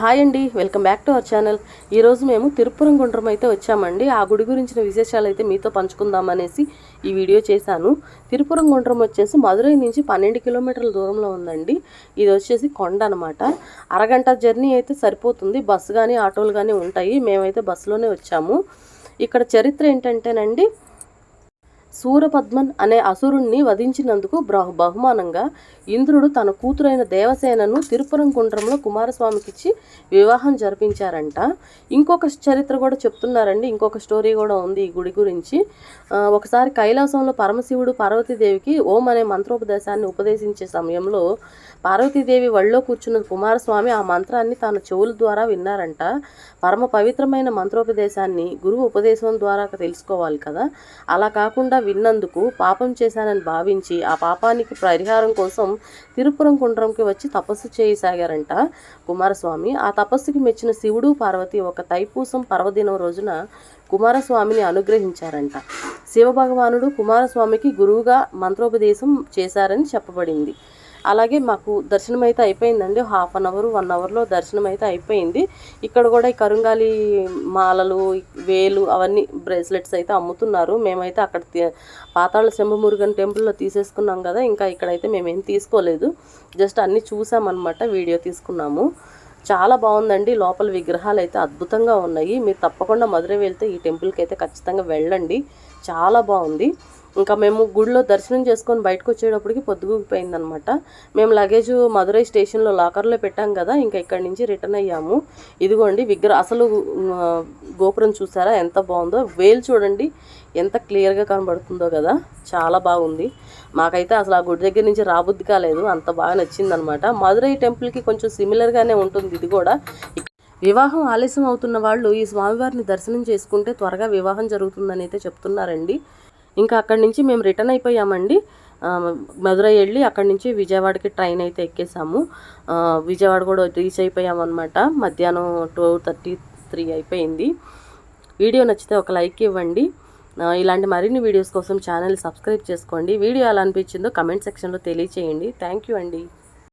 Hi అండి welcome back to our channel. ఈరోజు మేము తిరుపురం గుండ్రం అయితే వచ్చామండి. ఆ గుడి గురించిన విశేషాలు అయితే మీతో పంచుకుందామనేసి ఈ వీడియో చేశాను. తిరుపురం గుండ్రం వచ్చేసి మదురై నుంచి పన్నెండు కిలోమీటర్ల దూరంలో ఉందండి. ఇది వచ్చేసి కొండ అనమాట అరగంట జర్నీ అయితే సరిపోతుంది. బస్సు కానీ ఆటోలు కానీ ఉంటాయి. మేమైతే బస్సులోనే వచ్చాము. ఇక్కడ చరిత్ర ఏంటంటేనండి సూరపద్మన్ అనే అసురుణ్ణి వధించినందుకు బ్రహ్ బహుమానంగా ఇంద్రుడు తన కూతురైన దేవసేనను తిరుపురం కుండ్రంలో కుమారస్వామికిచ్చి వివాహం జరిపించారంట. ఇంకొక చరిత్ర కూడా చెప్తున్నారండి. ఇంకొక స్టోరీ కూడా ఉంది ఈ గుడి గురించి. ఒకసారి కైలాసంలో పరమశివుడు పార్వతీదేవికి ఓం అనే మంత్రోపదేశాన్ని ఉపదేశించే సమయంలో పార్వతీదేవి వళ్ళో కూర్చున్న కుమారస్వామి ఆ మంత్రాన్ని తన చెవుల ద్వారా విన్నారంట. పరమ పవిత్రమైన మంత్రోపదేశాన్ని గురువు ఉపదేశం ద్వారా తెలుసుకోవాలి కదా. అలా కాకుండా విన్నందుకు పాపం చేశానని భావించి ఆ పాపానికి పరిహారం కోసం తిరుపురం కుండ్రంకి వచ్చి తపస్సు చేయసాగారంట కుమారస్వామి. ఆ తపస్సుకి మెచ్చిన శివుడు పార్వతి ఒక తైపూసం పర్వదినం రోజున కుమారస్వామిని అనుగ్రహించారంట. శివభగవానుడు కుమారస్వామికి గురువుగా మంత్రోపదేశం చేశారని చెప్పబడింది. అలాగే మాకు దర్శనం అయితే అయిపోయిందండి. హాఫ్ అన్ అవర్ వన్ అవర్లో దర్శనం అయితే అయిపోయింది. ఇక్కడ కూడా ఈ కరుంగాలి మాలలు వేలు అవన్నీ బ్రేస్లెట్స్ అయితే అమ్ముతున్నారు. మేమైతే అక్కడ తీ- పాతాళ శంభమురుగన్ టెంపుల్లో తీసేసుకున్నాం కదా ఇంకా ఇక్కడైతే మేమేం తీసుకోలేదు. జస్ట్ అన్నీ చూసామన్నమాట వీడియో తీసుకున్నాము. చాలా బాగుందండి లోపల విగ్రహాలు అయితే అద్భుతంగా ఉన్నాయి. మీరు తప్పకుండా మధుర వెళ్తే ఈ టెంపుల్కి అయితే ఖచ్చితంగా వెళ్ళండి. చాలా బాగుంది. ఇంకా మేము గుడిలో దర్శనం చేసుకొని బయటకు వచ్చేటప్పటికి పొద్దుగుపోయిందనమాట మేము లగేజ్ మధురై స్టేషన్లో లాకర్లో పెట్టాం కదా ఇంకా ఇక్కడి నుంచి రిటర్న్ అయ్యాము. ఇదిగోండి విగ్రహ అసలు గోపురం చూసారా? ఎంత బాగుందో. వేలు చూడండి ఎంత క్లియర్గా కనబడుతుందో కదా. చాలా బాగుంది. మాకైతే అసలు ఆ గుడి దగ్గర నుంచి రాబుద్ది కాలేదు. అంత బాగా నచ్చిందనమాట. మధురై టెంపుల్కి కొంచెం సిమిలర్గానే ఉంటుంది ఇది కూడా. వివాహం ఆలస్యం అవుతున్న వాళ్ళు ఈ స్వామివారిని దర్శనం చేసుకుంటే త్వరగా వివాహం జరుగుతుందని అయితే చెప్తున్నారండి. ఇంకా అక్కడి నుంచి మేము రిటర్న్ అయిపోయామండి. మధురై వెళ్ళి అక్కడి నుంచి విజయవాడకి ట్రైన్ అయితే ఎక్కేసాము. విజయవాడ కూడా రీచ్ అయిపోయామన్నమాట. మధ్యాహ్నం టూ థర్టీ త్రీ అయిపోయింది. వీడియో నచ్చితే ఒక లైక్ ఇవ్వండి. ఇలాంటి మరిన్ని వీడియోస్ కోసం ఛానల్ సబ్స్క్రైబ్ చేసుకోండి. వీడియో ఎలా అనిపించిందో కమెంట్ సెక్షన్లో తెలియచేయండి. థ్యాంక్ యూ అండి.